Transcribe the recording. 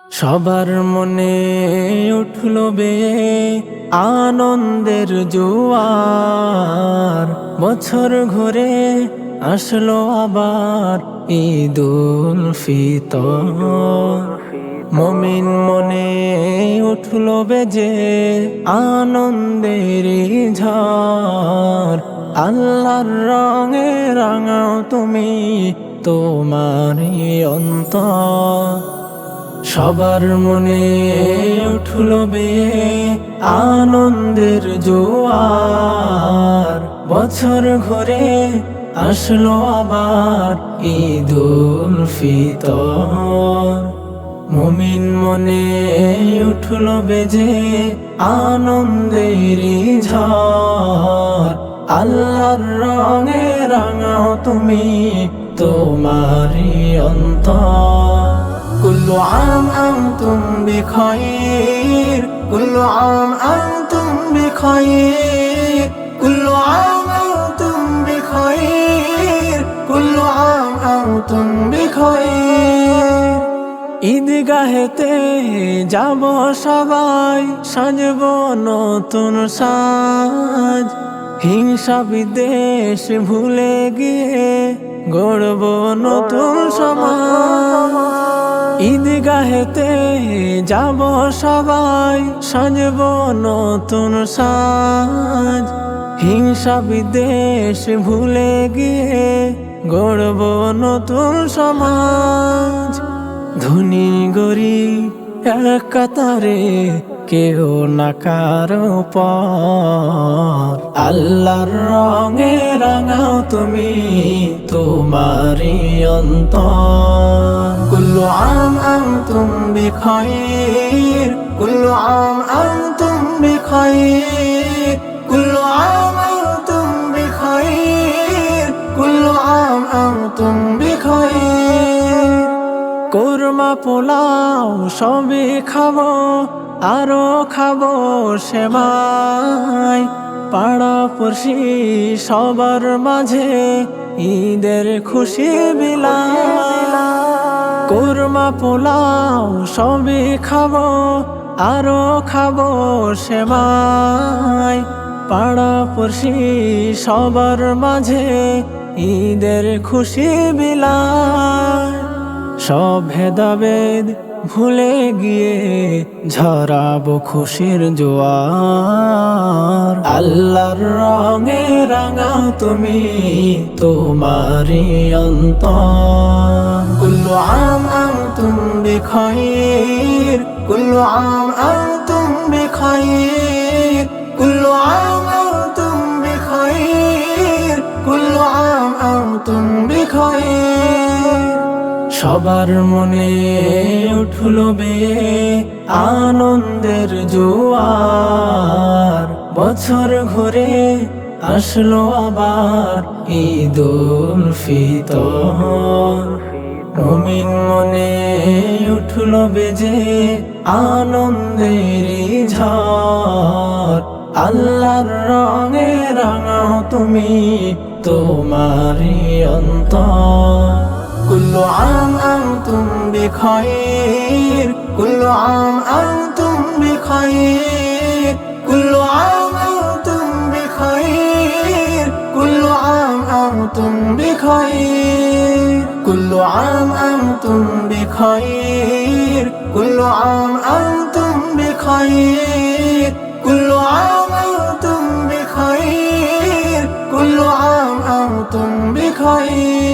সবার মনে উঠল বে আনন্দের জোয়ার। বছর ঘুরে আসলো আবার ঈদুল ফিতর। মমিন মনে উঠল বেজে আনন্দের ঝড়। আল্লাহর রঙে রাঙাও তুমি তোমারই অন্তর। সবার মনে উঠল বে আনন্দের জোয়ার। বছর ঘুরে আসলো আবার ঈদুল ফিতর। মুমিন মনে উঠল বেজে আনন্দের ঝড়। আল্লাহর রঙে রাঙাও তুমি তোমারই অন্তর। كل عام أنتم بخير كل عام أنتم بخير كل عام أنتم بخير كل عام أنتم بخير ঈদগাহেতে যাব সবাই সাজব নতুন সাজ হিংসা বিদেশ ভুলে গিয়ে গড়ব নতুন সমাজ ঈদগাহেতে যাব সবাই, সাজব নতুন সাজ। হিংসা বিদেশ ভুলে গিয়ে গড়ব নতুন সমাজ। ধনী গরিব এক কাতারে কেউ না কারও পর আল্লাহর রঙে রাঙাও তুমি তোমারই অন্তর। كل عام أنتم بخير كل عام أنتم بخير كل عام أنتم بخير كل عام أنتم بخير কোরমা পোলাও সবই খাব আরও খাব সেমাই পাড়া পড়শি সবার মাঝে ঈদের খুশি বিলাই কোরমা পোলাও সবই খাব, আরও খাব সেমাই। পাড়া পড়শি সবার মাঝে ঈদের খুশি বিলায়। সব ভেদাভেদ ভুলে গিয়ে ঝরাবো খুশির জোয়ার। আল্লাহর রঙে রাঙাও তুমি তোমারই অন্তর। بخير كل عام أنتم بخير كل عام أنتم بخير كل عام أنتم بخير সবার মনে উঠল বে আনন্দের জোয়ার বছর ঘুরে আসলো আবার ঈদ ফিতর মমিন মনে উঠল বেজে আনন্দের ঝড়। আল্লাহর রঙে রাঙা তুমি তোমারি অন্ত কুল্লু আং তুমি খয়ের, কুল্লো আম আম তুমি খয়ের। بخير كل عام أنتم بخير كل عام أنتم بخير كل عام أنتم بخير كل عام أنتم بخير